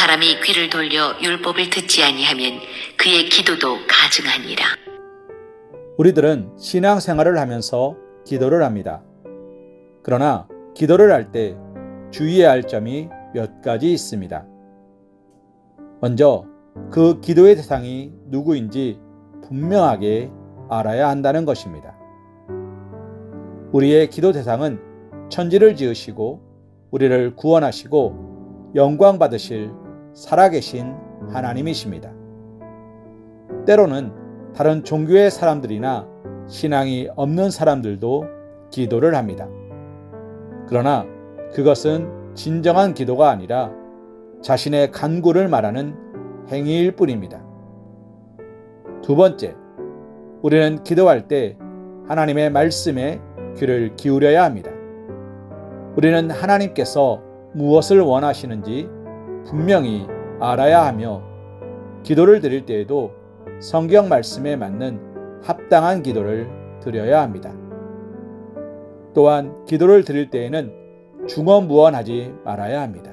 사람이 귀를 돌려 율법을 듣지 아니하면 그의 기도도 가증하니라. 우리들은 신앙생활을 하면서 기도를 합니다. 그러나 기도를 할 때 주의해야 할 점이 몇 가지 있습니다. 먼저 그 기도의 대상이 누구인지 분명하게 알아야 한다는 것입니다. 우리의 기도 대상은 천지를 지으시고 우리를 구원하시고 영광 받으실 살아계신 하나님이십니다. 때로는 다른 종교의 사람들이나 신앙이 없는 사람들도 기도를 합니다. 그러나 그것은 진정한 기도가 아니라 자신의 간구를 말하는 행위일 뿐입니다. 두 번째, 우리는 기도할 때 하나님의 말씀에 귀를 기울여야 합니다. 우리는 하나님께서 무엇을 원하시는지 분명히 알아야 하며 기도를 드릴 때에도 성경 말씀에 맞는 합당한 기도를 드려야 합니다. 또한 기도를 드릴 때에는 중언부언하지 말아야 합니다.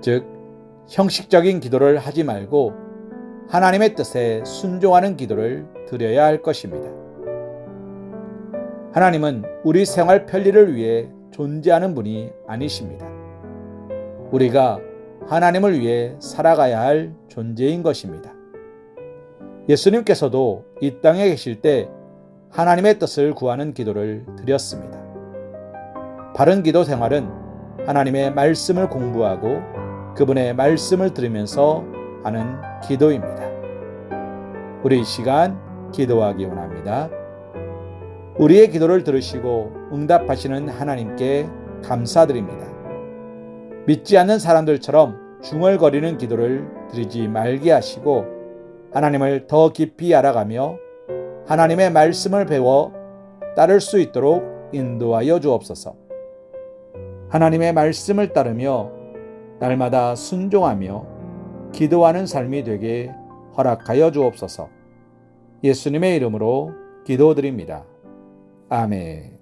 즉, 형식적인 기도를 하지 말고 하나님의 뜻에 순종하는 기도를 드려야 할 것입니다. 하나님은 우리 생활 편리를 위해 존재하는 분이 아니십니다. 우리가 하나님을 위해 살아가야 할 존재인 것입니다. 예수님께서도 이 땅에 계실 때 하나님의 뜻을 구하는 기도를 드렸습니다. 바른 기도 생활은 하나님의 말씀을 공부하고 그분의 말씀을 들으면서 하는 기도입니다. 우리 이 시간 기도하기 원합니다. 우리의 기도를 들으시고 응답하시는 하나님께 감사드립니다. 믿지 않는 사람들처럼 중얼거리는 기도를 드리지 말게 하시고 하나님을 더 깊이 알아가며 하나님의 말씀을 배워 따를 수 있도록 인도하여 주옵소서. 하나님의 말씀을 따르며 날마다 순종하며 기도하는 삶이 되게 허락하여 주옵소서. 예수님의 이름으로 기도드립니다. 아멘.